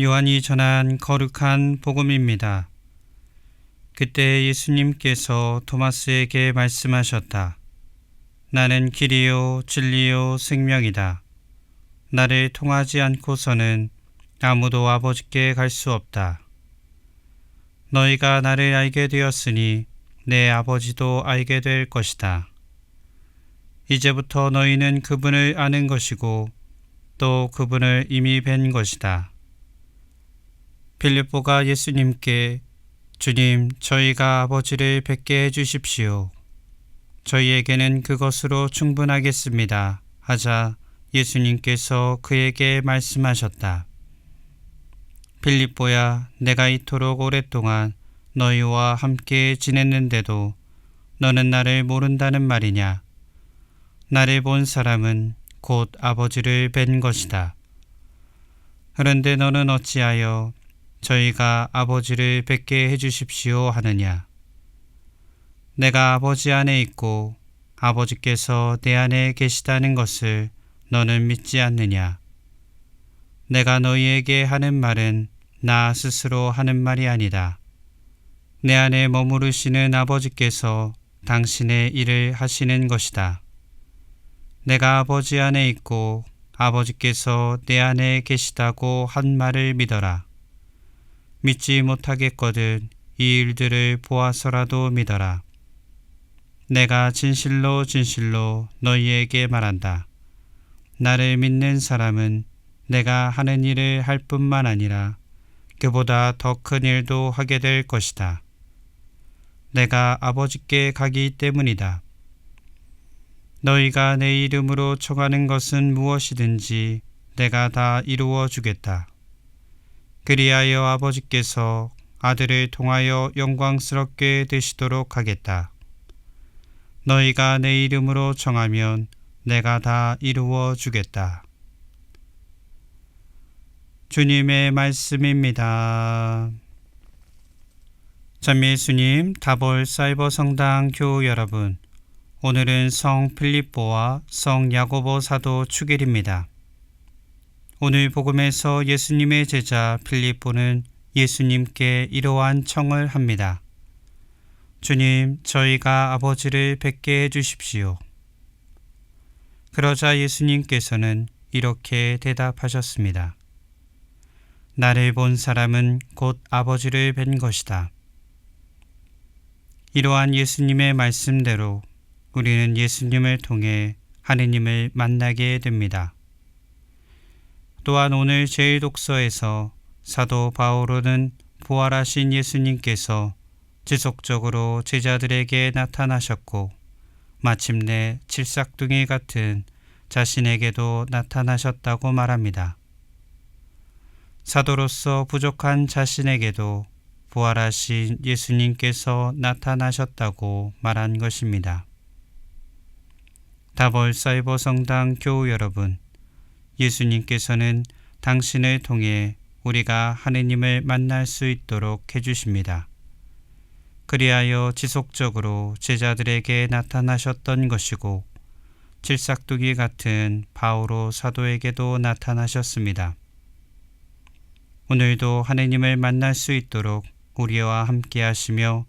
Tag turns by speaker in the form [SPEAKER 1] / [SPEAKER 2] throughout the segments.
[SPEAKER 1] 요한이 전한 거룩한 복음입니다. 그때 예수님께서 토마스에게 말씀하셨다. 나는 길이요, 진리요, 생명이다. 나를 통하지 않고서는 아무도 아버지께 갈 수 없다. 너희가 나를 알게 되었으니 내 아버지도 알게 될 것이다. 이제부터 너희는 그분을 아는 것이고 또 그분을 이미 뵌 것이다. 필립보가 예수님께 주님, 저희가 아버지를 뵙게 해 주십시오. 저희에게는 그것으로 충분하겠습니다. 하자 예수님께서 그에게 말씀하셨다. 필립보야, 내가 이토록 오랫동안 너희와 함께 지냈는데도 너는 나를 모른다는 말이냐? 나를 본 사람은 곧 아버지를 뵌 것이다. 그런데 너는 어찌하여 저희가 아버지를 뵙게 해주십시오 하느냐? 내가 아버지 안에 있고 아버지께서 내 안에 계시다는 것을 너는 믿지 않느냐? 내가 너희에게 하는 말은 나 스스로 하는 말이 아니다. 내 안에 머무르시는 아버지께서 당신의 일을 하시는 것이다. 내가 아버지 안에 있고 아버지께서 내 안에 계시다고 한 말을 믿어라. 믿지 못하겠거든 이 일들을 보아서라도 믿어라. 내가 진실로 진실로 너희에게 말한다. 나를 믿는 사람은 내가 하는 일을 할 뿐만 아니라 그보다 더 큰 일도 하게 될 것이다. 내가 아버지께 가기 때문이다. 너희가 내 이름으로 청하는 것은 무엇이든지 내가 다 이루어 주겠다. 그리하여 아버지께서 아들을 통하여 영광스럽게 되시도록 하겠다. 너희가 내 이름으로 정하면 내가 다 이루어 주겠다. 주님의 말씀입니다. 참 예수님, 다볼 사이버 성당 교우 여러분, 오늘은 성 필립보와 성 야고보 사도 축일입니다. 오늘 복음에서 예수님의 제자 필립보는 예수님께 이러한 청을 합니다. 주님, 저희가 아버지를 뵙게 해 주십시오. 그러자 예수님께서는 이렇게 대답하셨습니다. 나를 본 사람은 곧 아버지를 뵌 것이다. 이러한 예수님의 말씀대로 우리는 예수님을 통해 하느님을 만나게 됩니다. 또한 오늘 제1독서에서 사도 바오로는 부활하신 예수님께서 지속적으로 제자들에게 나타나셨고 마침내 칠삭둥이 같은 자신에게도 나타나셨다고 말합니다. 사도로서 부족한 자신에게도 부활하신 예수님께서 나타나셨다고 말한 것입니다. 다벌 사이버 성당 교우 여러분, 예수님께서는 당신을 통해 우리가 하느님을 만날 수 있도록 해주십니다. 그리하여 지속적으로 제자들에게 나타나셨던 것이고, 칠삭두기 같은 바오로 사도에게도 나타나셨습니다. 오늘도 하느님을 만날 수 있도록 우리와 함께 하시며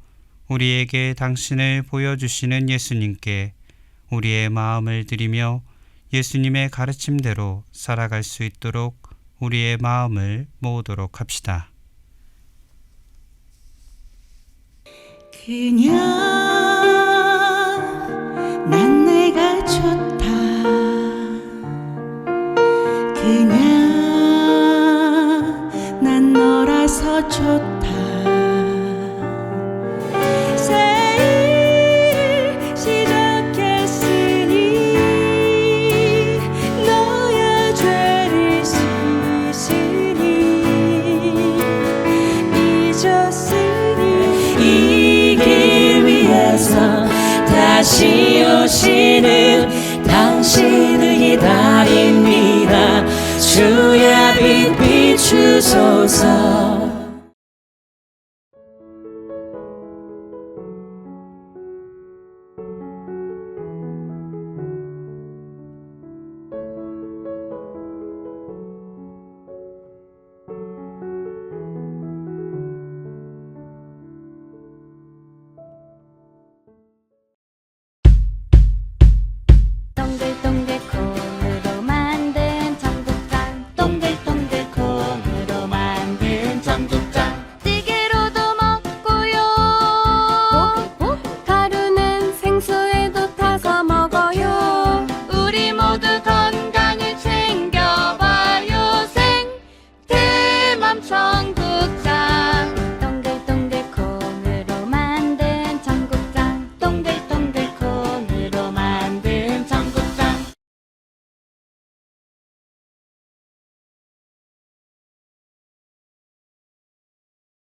[SPEAKER 1] 우리에게 당신을 보여주시는 예수님께 우리의 마음을 드리며 예수님의 가르침대로 살아갈 수 있도록 우리의 마음을 모으도록 합시다.
[SPEAKER 2] 그냥 난 내가 좋다 그냥 난 너라서 좋다 다시 오시는 당신을 기다립니다. 주야 빛 비추소서